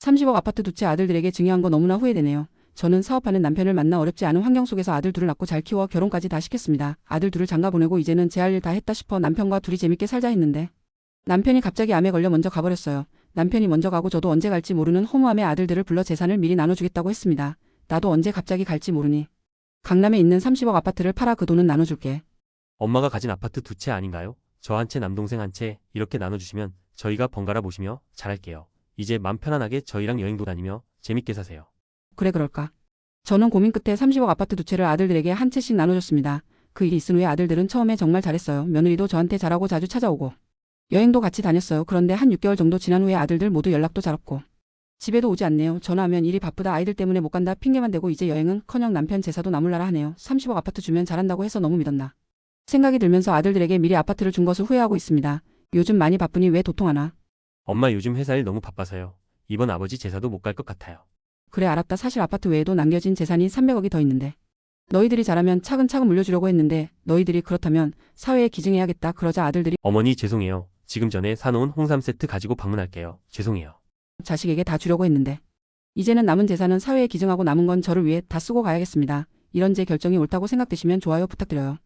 30억 아파트 두 채 아들들에게 증여한 거 너무나 후회되네요. 저는 사업하는 남편을 만나 어렵지 않은 환경 속에서 아들 둘을 낳고 잘 키워 결혼까지 다 시켰습니다. 아들 둘을 장가 보내고 이제는 제 할 일 다 했다 싶어 남편과 둘이 재밌게 살자 했는데 남편이 갑자기 암에 걸려 먼저 가버렸어요. 남편이 먼저 가고 저도 언제 갈지 모르는 허무함에 아들들을 불러 재산을 미리 나눠주겠다고 했습니다. 나도 언제 갑자기 갈지 모르니 강남에 있는 30억 아파트를 팔아 그 돈은 나눠줄게. 엄마가 가진 아파트 두 채 아닌가요? 저 한 채 남동생 한 채 이렇게 나눠주시면 저희가 번갈아 보시며 잘할게요. 이제 맘 편안하게 저희랑 여행도 다니며 재밌게 사세요. 그래 그럴까? 저는 고민 끝에 30억 아파트 두 채를 아들들에게 한 채씩 나눠줬습니다. 그 일이 있은 후에 아들들은 처음에 정말 잘했어요. 며느리도 저한테 잘하고 자주 찾아오고 여행도 같이 다녔어요. 그런데 한 6개월 정도 지난 후에 아들들 모두 연락도 잘 없고 집에도 오지 않네요. 전화하면 일이 바쁘다 아이들 때문에 못 간다 핑계만 대고 이제 여행은 커녕 남편 제사도 나물라라 하네요. 30억 아파트 주면 잘한다고 해서 너무 믿었나. 생각이 들면서 아들들에게 미리 아파트를 준 것을 후회하고 있습니다. 요즘 많이 바쁘니 왜 도통하나? 엄마 요즘 회사 일 너무 바빠서요. 이번 아버지 제사도 못 갈 것 같아요. 그래 알았다. 사실 아파트 외에도 남겨진 재산이 300억이 더 있는데. 너희들이 잘하면 차근차근 물려주려고 했는데 너희들이 그렇다면 사회에 기증해야겠다. 그러자 아들들이 어머니 죄송해요. 지금 전에 사놓은 홍삼 세트 가지고 방문할게요. 죄송해요. 자식에게 다 주려고 했는데. 이제는 남은 재산은 사회에 기증하고 남은 건 저를 위해 다 쓰고 가야겠습니다. 이런 제 결정이 옳다고 생각되시면 좋아요 부탁드려요.